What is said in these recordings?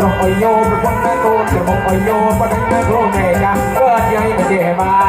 ต้อ่อยโยบคนแม่โกนจะมองอ่อยมวันนี้แม่โกนี่ยเกิดยัญ่ไม่เจ๋มา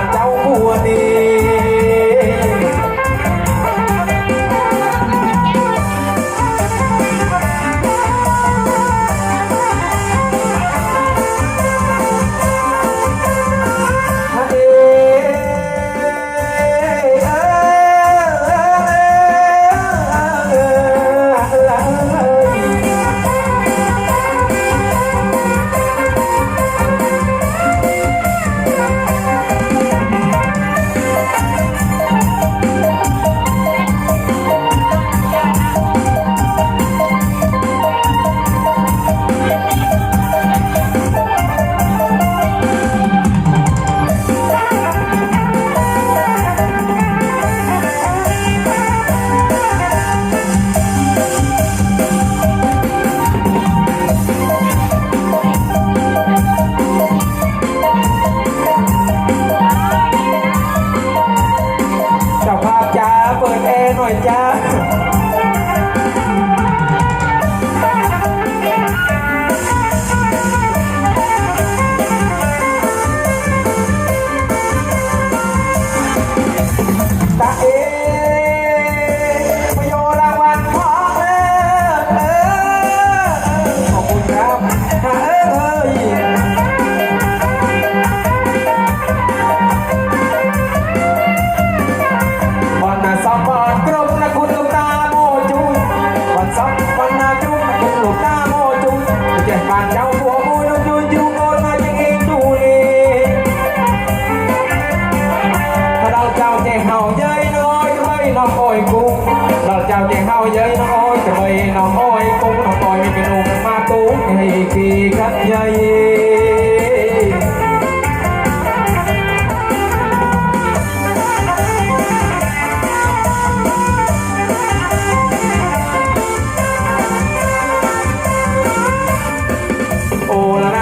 Bye. cố ngày kỳ khắc dây ô la la